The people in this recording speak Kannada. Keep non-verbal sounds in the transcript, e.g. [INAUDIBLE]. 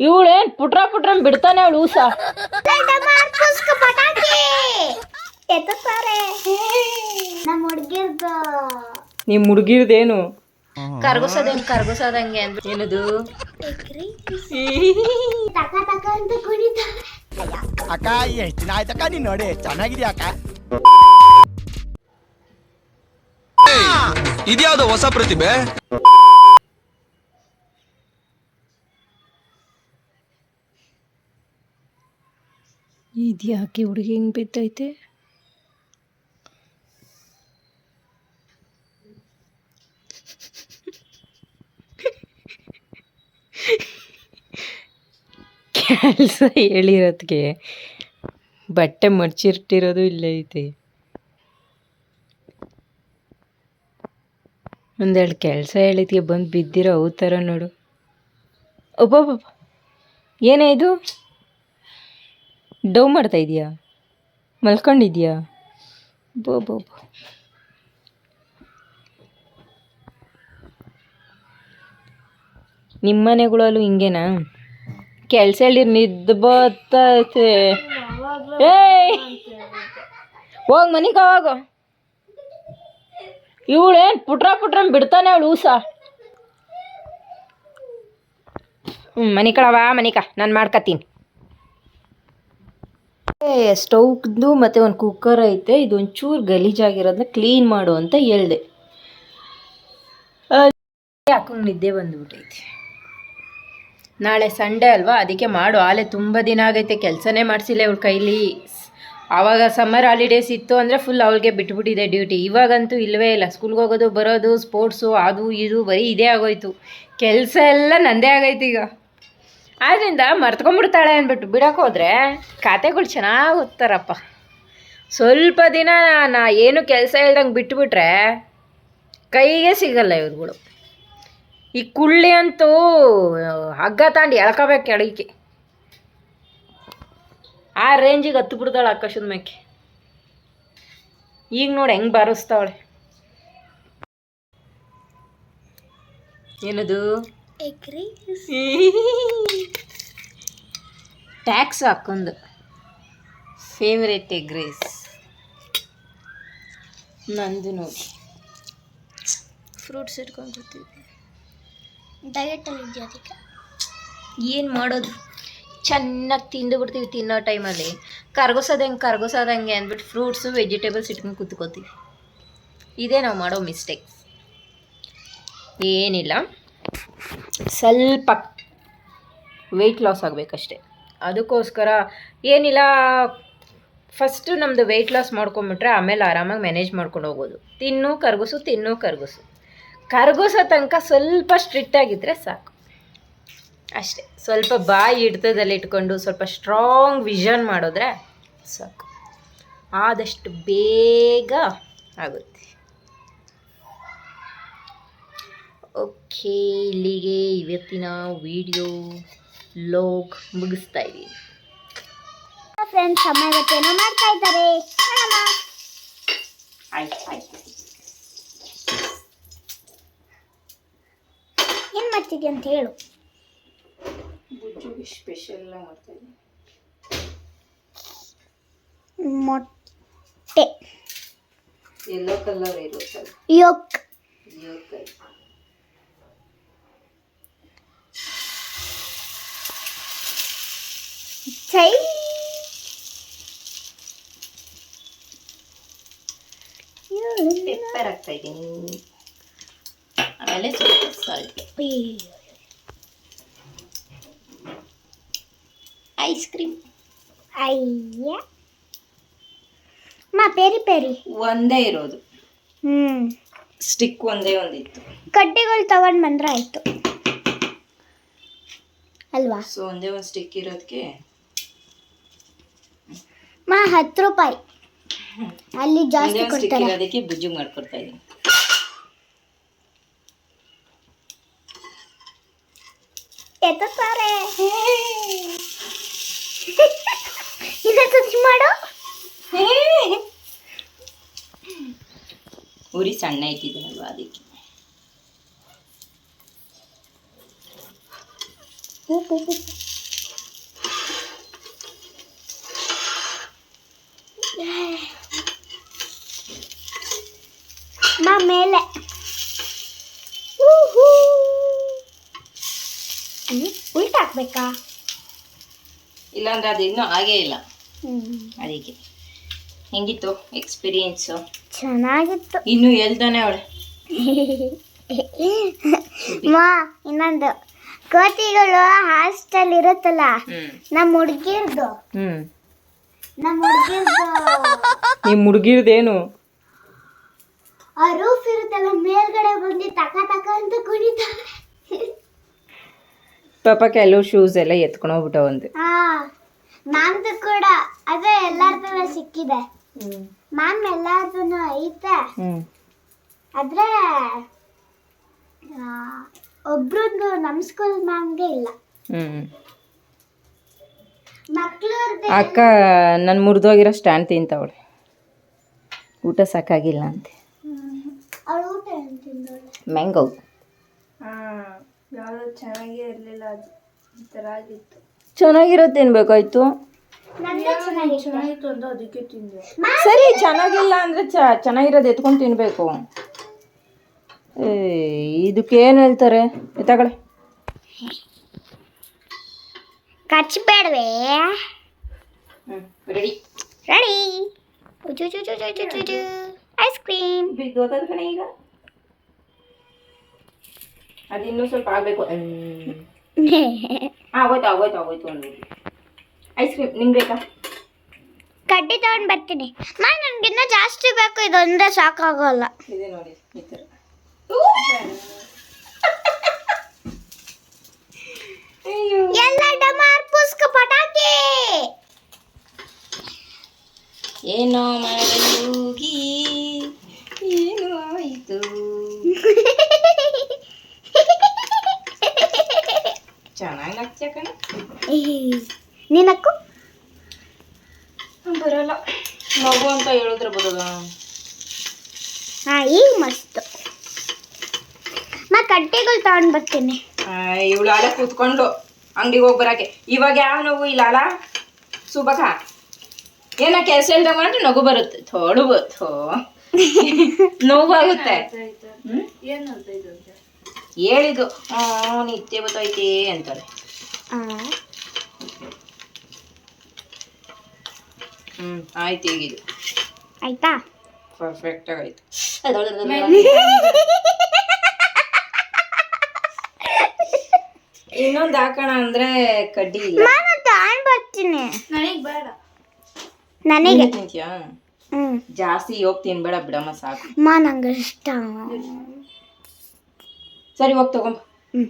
ಇವಳೇನ್ ಪುಟ್ರ ಪುಟ್ರ ಬಿಡ್ತಾನೆ ಅವಳು ಊಸ. ನಮ್ಮ ಹುಡುಗಿರ್ದು. ನಿಮ್ ಹುಡುಗಿರ್ದೇನು? ಕರ್ಗುಸೋದೇನು ಕರ್ಗುಸೋದಂಗೆ ಅಂದ್ರೆ ಏನದು? ತಕ ತಕ ಅಂತ ಕುಣಿತಾರೆ. ಅಕ್ಕ ಎಷ್ಟು ದಿನ ಆಯ್ತಕ್ಕ ನೀನ್ ನೋಡಿ ಚೆನ್ನಾಗಿದ್ಯಾ ಅಕ್ಕ? ಇದ್ಯಾವ್ದು ಹೊಸ ಪ್ರತಿಭೆ? ಇದ್ಯಾಕೆ ಹುಡುಗಿ ಹಿಂಗೆ ಬಿದ್ದೈತೆ ಕೆಲಸ ಹೇಳಿರೋದಕ್ಕೆ ಬಟ್ಟೆ ಮಡ್ಚಿಟ್ಟಿರೋದು ಇಲ್ಲೇ ಐತೆ ಒಂದೆರಡು ಕೆಲಸ ಹೇಳಿದ್ಗೆ ಬಂದು ಬಿದ್ದಿರೋ ಅವು ಥರ ನೋಡು. ಒಬ್ಬೊಬ್ಬ ಏನೇ ಇದು? ಡವ್ ಮಾಡ್ತಾ ಇದೆಯಾ? ಮಲ್ಕೊಂಡಿದ್ಯಾ? ಬೋ ಬೋ ಬೋ. ನಿಮ್ಮ ಮನೆಗಳಲ್ಲೂ ಹಿಂಗೇನಾ? ಕೆಲಸ ಹೇಳಿ ನಿದ್ದು ಬರ್ತೈತೆ ಏಯ್! ಹೋಗ್ ಮನಿಕ ಹೋಗು ಇವಳೇನು ಪುಟ್ರ ಪುಟ್ರ ಬಿಡ್ತಾನೆ ಅವಳು ಊಸ? ಹ್ಞೂ ಮನೆ ಮನಿಕ ನಾನು ಮಾಡ್ಕತ್ತೀನಿ. ಸ್ಟೌವ್ದು ಮತ್ತು ಒಂದು ಕುಕ್ಕರ್ ಐತೆ, ಇದೊಂಚೂರು ಗಲೀಜಾಗಿರೋದನ್ನ ಕ್ಲೀನ್ ಮಾಡು ಅಂತ ಹೇಳ್ದೆ. ಹಾಕೊಂಡು ನಿದ್ದೆ ಬಂದ್ಬಿಟ್ಟೈತಿ ನಾಳೆ ಸಂಡೇ ಅಲ್ವಾ, ಅದಕ್ಕೆ ಮಾಡು. ಆಲೆ ತುಂಬ ದಿನ ಆಗೈತೆ, ಕೆಲಸನೇ ಮಾಡಿಸಿಲ್ಲ ಇವಳ ಕೈಲಿ. ಆವಾಗ ಸಮ್ಮರ್ ಹಾಲಿಡೇಸ್ ಇತ್ತು ಅಂದರೆ ಫುಲ್ ಅವಳಿಗೆ ಬಿಟ್ಬಿಟ್ಟಿದೆ ಡ್ಯೂಟಿ ಇವಾಗಂತೂ ಇಲ್ಲವೇ ಇಲ್ಲ. ಸ್ಕೂಲ್ಗೆ ಹೋಗೋದು, ಬರೋದು ಸ್ಪೋರ್ಟ್ಸು ಅದು, ಇದು, ಬರೀ ಇದೇ ಆಗೋಯ್ತು. ಕೆಲಸ ಎಲ್ಲ ನಂದೇ ಆಗೈತೆ ಈಗ. ಆದ್ದರಿಂದ ಮರ್ತ್ಕೊಂಡ್ಬಿಡ್ತಾಳೆ ಅಂದ್ಬಿಟ್ಟು ಬಿಡಕ್ಕೆ ಹೋದ್ರೆ ಖಾತೆಗಳು ಚೆನ್ನಾಗಿ ಓದ್ತಾರಪ್ಪ. ಸ್ವಲ್ಪ ದಿನ ನಾ ಏನು ಕೆಲಸ ಇಲ್ದಂಗೆ ಬಿಟ್ಬಿಟ್ರೆ ಕೈಗೆ ಸಿಗಲ್ಲ ಇವ್ರುಗಳು. ಈ ಕುಳ್ಳಿ ಅಂತೂ ಹಗ್ಗ ತಾಂಡು ಎಳ್ಕೋಬೇಕು ಕೆಳಗೆ ಆ ರೇಂಜಿಗೆ ಹತ್ತು ಬಿಡ್ತಾಳೆ ಆಕಾಶದ ಮೇಕೆ. ಈಗ ನೋಡಿ ಹೆಂಗೆ ಬಾರಿಸ್ತಾವಳೆ. ಏನದು? ಎಗ್ರಿ ಟ್ಯಾಕ್ಸ್ ಹಾಕೊಂದು ಫೇವ್ರೆಟ್ ಎಗ್ ರೈಸ್ ನಂದು ನೋಡಿ. ಫ್ರೂಟ್ಸ್ ಇಟ್ಕೊಂಡು ಕೂತಿದ್ದೆ ಡಯಟಲ್ಲಿ ಇದೆಯಾ ಅದಕ್ಕೆ? ಏನು ಮಾಡೋದು? ಚೆನ್ನಾಗಿ ತಿಂದು ಬಿಡ್ತೀವಿ ತಿನ್ನೋ ಟೈಮಲ್ಲಿ ಕರ್ಗೋಸೋದು ಹೆಂಗೆ ಕರ್ಗೋಸೋದು ಹಂಗೆ ಅಂದ್ಬಿಟ್ಟು ಫ್ರೂಟ್ಸು ವೆಜಿಟೇಬಲ್ಸ್ ಇಟ್ಕೊಂಡು ಕೂತ್ಕೋತೀವಿ. ಇದೇ ನಾವು ಮಾಡೋ ಮಿಸ್ಟೇಕ್ ಏನಿಲ್ಲ. ಸ್ವಲ್ಪ ವೆಯ್ಟ್ ಲಾಸ್ ಆಗಬೇಕಷ್ಟೆ. ಅದಕ್ಕೋಸ್ಕರ ಏನಿಲ್ಲ ಫಸ್ಟು ನಮ್ಮದು ವೆಯ್ಟ್ ಲಾಸ್ ಮಾಡ್ಕೊಂಬಿಟ್ರೆ ಆಮೇಲೆ ಆರಾಮಾಗಿ ಮ್ಯಾನೇಜ್ ಮಾಡ್ಕೊಂಡು ಹೋಗೋದು. ತಿನ್ನು, ಕರಗಿಸು ತಿನ್ನು, ಕರಗಿಸು. ಕರಗಿಸೋ ತನಕ ಸ್ವಲ್ಪ ಸ್ಟ್ರಿಕ್ಟ್ ಆಗಿದ್ದರೆ ಸಾಕು. ಅಷ್ಟೇ. ಸ್ವಲ್ಪ ಬಾಯಿ ಹಿಡ್ತದಲ್ಲಿ ಇಟ್ಕೊಂಡು ಸ್ವಲ್ಪ ಸ್ಟ್ರಾಂಗ್ ವಿಷನ್ ಮಾಡಿದ್ರೆ ಸಾಕು. ಆದಷ್ಟು ಬೇಗ ಆಗುತ್ತೆ. ಓಕೆ ಇಲ್ಲಿಗೆ ಇವತ್ತಿನ ವಿಡಿಯೋ ಲೋಕ್ ಮುಗಿಸ್ತಾ ಇದ್ದೀನಿ. ಫ್ರೆಂಡ್ಸ್ ಅಮ್ಮ ಇವತ್ತೇನೋ ಮಾಡ್ತಾ ಇದ್ದಾರೆ. ಏನ್ ಮಾಡ್ತಿದ್ಯ ಅಂತ ಹೇಳು. ಸ್ಪೆಷಲ್ ಮೊಟ್ಟೆ. ಎಲ್ಲೋ ಕಲರ್ ಇರುತ್ತಲ್ಲ. ಯೋಕ್ ಚೈ ಪೆಪ್ಪರ್ ಹಾಕ್ತಾ ಇದ್ದೀನಿ ಆಮೇಲೆ ಸ್ವಲ್ಪ ಸಾಲ್ಟ್ ಐಸ್ ಕ್ರೀಮ್ ಅಯ್ಯ ಮಾ ಪೇರಿ ಪೇರಿ ಒಂದೇ ಇರೋದು. ಹ್ಮ್. ಸ್ಟಿಕ್ ಒಂದೇ ಒಂದಿತ್ತು. ಕಡ್ಡಿಗಳು ತಗೊಂಡ್ ಬಂದ್ರೆ ಆಯ್ತು. ಅಲ್ವಾ? ಸೊ ಒಂದೇ ಒಂದು ಸ್ಟಿಕ್ ಇರೋದಕ್ಕೆ ಮಾ ಹತ್ತು ರೂಪಾಯಿ. ಅಲ್ಲಿ ಜಾಸ್ತಿ ಕೊಡ್ತಾರೆ. ಅದಕ್ಕೆ ಬುಜ್ಜು ಮಾಡ್ಕೊಡ್ತಾ ಇದ್ದೀನಿ ಎತ್ತಾರೆ ಮಾಡು. ಉರಿ ಸಣ್ಣ ಇಟ್ಟಿದ್ದೀನಲ್ವ ಅದಕ್ಕೆ. ಉಪ್ಪು ಮೇಲೆ. ಉಲ್ಟಾಕ್ಬೇಕಾ ಇಲ್ಲಾಂದ್ರೆ ಅದು ಇನ್ನೂ ಹಾಗೇ ಇಲ್ಲ. ಅದಕ್ಕೆ. ಹೆಂಗಿತ್ತು ಎಕ್ಸ್ಪೀರಿಯನ್ಸು? ಚೆನ್ನಾಗಿತ್ತು. ಇನ್ನೂ ಎಲ್ದಾನೆ ಅವಳೆ. [LAUGHS] ಮಾ ಇನ್ನೊಂದು. ಕೋತಿಗಳು ಹಾಸ್ಟೆಲ್ ಇರುತ್ತಲ್ಲ ನಮ್ಮ ಹುಡುಗಿರ್ದು. ನಮ್ಮ ಹುಡುಗಿರ್ದು. ನಿಮ್ಮ ಹುಡುಗಿರ್ದೇನು? ಆ ರೂಫ್ ಇರುತ್ತಲ್ಲ ಮೇಲ್ಗಡೆ ಬಂದು ತಕ ತಕ ಅಂತ ಕುಣಿತಾವೆ ಪಾಪ ಕೆಲವು ಶೂಸ್ ಎಲ್ಲ ಎತ್ಕೊಂಡು ಹೋಗ್ಬಿಟ್ಟ ಹಾ ಮ್ಯಾಮ್ದು ಕೂಡ ಅದೇ ಎಲ್ಲಾರ್ದು ಸಿಕ್ಕಿದೆ. ಮ್ಯಾಮ್ ಎಲ್ಲಾರ್ದು ಐತೆ. ಹ್ಮ್. ಆದ್ರೆ ಒಬ್ರದ್ದು ನಮ್ಮ ಸ್ಕೂಲ್ ಮ್ಯಾಮ್ಗೆ ಇಲ್ಲ. ಹ್ಮ್. ಮಕ್ಳವ್ರದ್ದು ಅಕ್ಕ ನನ್ನ ಮುರಿದೋಗಿರೋ ಸ್ಟ್ಯಾಂಡ್ ತಿಂತವಳೆ. ಊಟ ಸಾಕಾಗಿಲ್ಲ ಅಂತೆ. ಊಟ ಏನ್ ತಿಂದೋಳೆ ಮ್ಯಾಂಗೋ ಚೆನ್ನಾಗಿರೋ ತಿನ್ಬೇಕಾಯ್ತು ಅದಕ್ಕೆ ಚೆನ್ನಾಗಿತ್ತು ಸರಿ ಚೆನ್ನಾಗಿಲ್ಲ ಅಂದ್ರೆ ಚ ಚೆನ್ನಾಗಿರೋದು ಎತ್ಕೊಂಡು ತಿನ್ಬೇಕು. ಏ ಇದಕ್ಕೆ ಏನು ಹೇಳ್ತಾರೆ? ಎತ್ತಗಳೆ ಖರ್ಚು ಬೇಡವೆ? ರೆಡಿ. ರೆಡಿ. ಐಸ್ ಕ್ರೀಮ್ ಗೊತ್ತಾದ ಕಣೆ ಈಗ. ಅದು ಇನ್ನೂ ಸ್ವಲ್ಪ ಆಗಬೇಕು. [LAUGHS] ಆಗೋಯ್ತು ಆಗೋಯ್ತು ಆಗೋಯ್ತು ಒಂದು ಐಸ್ ಕ್ರೀಮ್ ನಿಮ್ಗೆ ಬೇಕಾ? ಕಡ್ಡಿ ತಗೊಂಡ್ ಬರ್ತೀನಿ. ಮಾ ನನ್ಗಿನ್ನ ಜಾಸ್ತಿ ಬೇಕು ಇದೊಂದೇ ಸಾಕಾಗಲ್ಲ. ಇದೆ ನೋಡಿ ಈ ಥರ ಅಯ್ಯೋ ಎಲ್ಲ ಡಮಾರ್ ಪುಸ್ಕ ಪಟಾಕಿ ಏನೋ ಮಾಡಲು ಹೋಗಿ ಏನು ಆಯಿತು ಚೆನ್ನಾಗಿ ನಗ್ತೀಯ ಕಣ. ನಿನಕ್ಕು ಬರಲ್ಲ. ಮಗು ಅಂತ ಹೇಳಿದ್ರೆ ಬರೋದ ಹಾ ಈಗ ಮಸ್ತ್. ನಾ ಕಟ್ಟೆಗಳು ತಗೊಂಡ್ ಬರ್ತೀನಿ. ಇವಳು ಆಳೆ ಕೂತ್ಕೊಂಡು ಅಂಗಡಿಗೆ ಹೋಗಿ ಬರಕ್ಕೆ ಇವಾಗ ಯಾವ ನೋವು ಇಲ್ಲ ಅಲ್ಲ ಸುಬಕ ಏನ ಕೆಲಸ ಇಲ್ದ ಮಾಡ್ರೆ ನಗು ಬರುತ್ತೆ. ಥೋಡು ಥೋ. [LAUGHS] ನೋವಾಗುತ್ತೆ. ಹ್ಮ್? ಹೇಳಿದ್ದು ಹ್ಞೂ ನಿತ್ಯ ಗೊತ್ತೈತೆ ಅಂತಾರೆ ಹ್ಞೂ ಆಯ್ತು ಈಗಿದು ಆಯ್ತಾ? ಪರ್ಫೆಕ್ಟ್ ಆಗಾಯ್ತು ಇನ್ನೊಂದು ಹಾಕೋಣ ಅಂದ್ರೆ ಕಡ್ಡಿ ಇಲ್ಲ. ನಾನು ತಗೊಂಡ್ ಬರ್ತೀನಿ. ನನಗೆ ಬೇಡ. ನನಗೆ? ನೀನೇ ಜಾಸ್ತಿ ಹೋಗಿ ತಿನ್ಬೇಡ ಬಿಡಮ್ಮ ಸಾಕು. ಮಾ ನಂಗೆ ಇಷ್ಟ. ಸರಿ ಹೋಗಿ ತಗೊಂಬ. ಹ್ಮ್.